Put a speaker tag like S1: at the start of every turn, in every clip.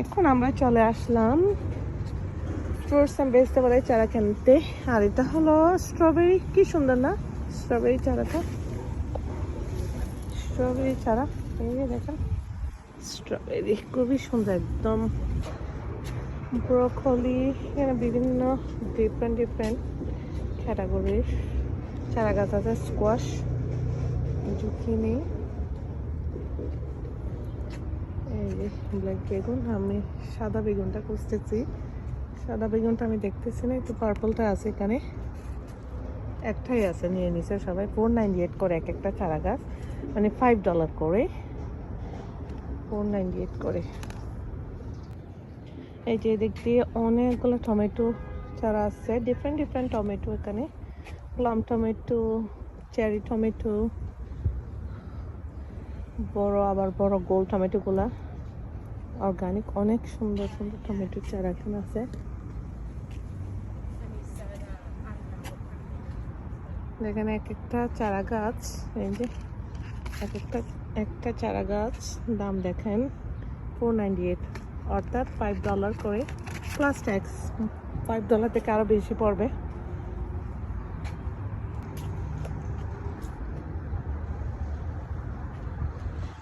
S1: এখন আমরা চলে আসলাম ফ্রুটস অ্যান্ড ভেজিটেবলের চারা কিনতে। আর এটা হলো স্ট্রবেরি কি সুন্দর না? স্ট্রবেরি চারাটা। স্ট্রবেরি চারা। এই যে দেখেন স্ট্রবেরি খুবই সুন্দর একদম। ব্রোকলি এখানে বিভিন্ন ডিফারেন্ট ডিফারেন্ট ক্যাটাগরির চারা গাছ আছে স্কোয়াশ জুকিনি যে ব্ল্যাক বেগুন, আমি সাদা বেগুনটা খুঁজতেছি। সাদা বেগুনটা আমি দেখতেছি না, একটু পার্পলটা আছে এখানে। একটাই আছে, নিয়ে নিছে সবাই। ফোর নাইনটি এইট করে এক একটা চারা গাছ মানে ফাইভ ডলার করে। ফোর নাইনটি এইট করে। এই যে দিয়ে অনেকগুলো টমেটো চারা আছে ডিফারেন্ট ডিফারেন্ট টমেটো এখানে। প্লাম টমেটো চেরি টমেটো, বড়, আবার বড় গোল টমেটোগুলা। অর্গানিক অনেক সুন্দর সুন্দর টমেটো চারা এখানে আছে। এখানে এক একটা চারা গাছ, এই যে এক একটা একটা চারা গাছ, দাম দেখেন ফোর নাইনটি এইট অর্থাৎ ফাইভ ডলার করে প্লাস ট্যাক্স ফাইভ ডলার থেকে আরও বেশি পড়বে।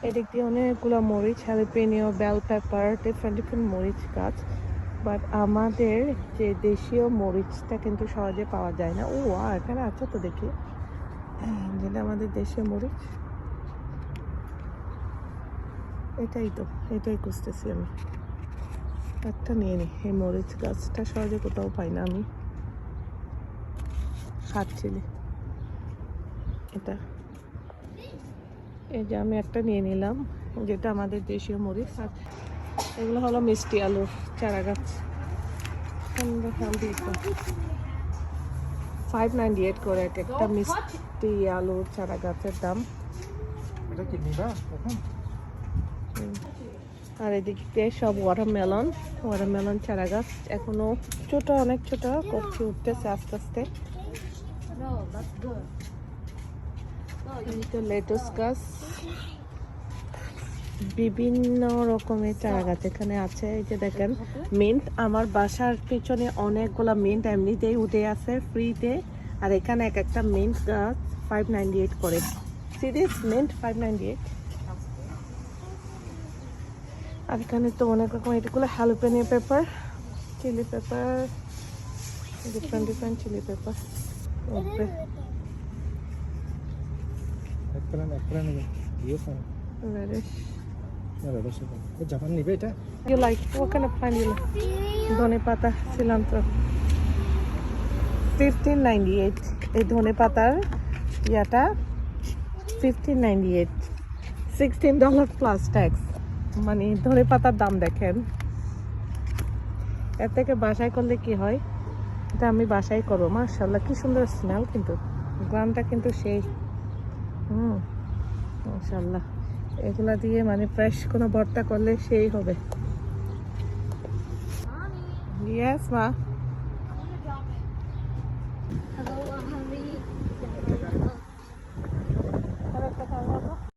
S1: এদিক দিয়ে অনেকগুলো মরিচ jalapeno bell pepper different different মরিচ গাছ। বাট আমাদের যে দেশীয় মরিচটা কিন্তু সহজে পাওয়া যায় না। ও এখানে আছে তো দেখি। যেটা আমাদের দেশীয় মরিচ। এটাই তো, এটাই খুঁজতেছি আমি। একটা নিয়ে নিই এই মরিচ গাছটা সহজে কোথাও পাই না আমি। খাচ্ছিলি। এটা। এই যে আমি একটা নিয়ে নিলাম যেটা আমাদের দেশীয় মরিচ আর এগুলো হলো মিষ্টি আলুর চারা গাছ ফাইভ নাইনটি এইট করে এক একটা মিষ্টি আলুর চারা গাছের দাম আর এদিক সব ওয়াটারমেলন ওয়াটারমেলন চারা গাছ এখনও ছোট অনেক ছোট কচি উঠতেছে আস্তে আস্তে। লেটুস গাছ। বিভিন্ন রকমের চারা গাছ এখানে আছে। এই যে দেখেন মিন্ট আমার বাসার পিছনে অনেকগুলা মিন্ট এমনিতেই উঠে আছে ফ্রিতে আর এখানে এক একটা মিন্ট গাছ ফাইভ নাইনটি এইট করে। Serious mint five ninety eight আর এখানে তো অনেক রকম এটাগুলো jalapeno pepper chilli pepper different different chilli pepper
S2: plan এক প্ল্যান নেবে ইয়ে ফান
S1: রেডিশ
S2: ব্যবসা ও জাপান নিবে এটা
S1: You like what kind of plant you like? ধনে পাতা cilantro. 1598 এই ধনে পাতার ইয়াটা 1598 16 ডলার প্লাস ট্যাক্স মানে ধনে পাতার দাম দেখেন। এর থেকে বাসায় করলে কি হয়? এটা আমি বাসায় করব মার্শাল্লাহ কি সুন্দর স্মেল কিন্তু। গ্রামটা কিন্তু সেই। হুম মার্শাল্লাহ এগুলা দিয়ে মানে ফ্রেশ কোনো ভর্তা করলে সেই হবে। ইয়েস মা।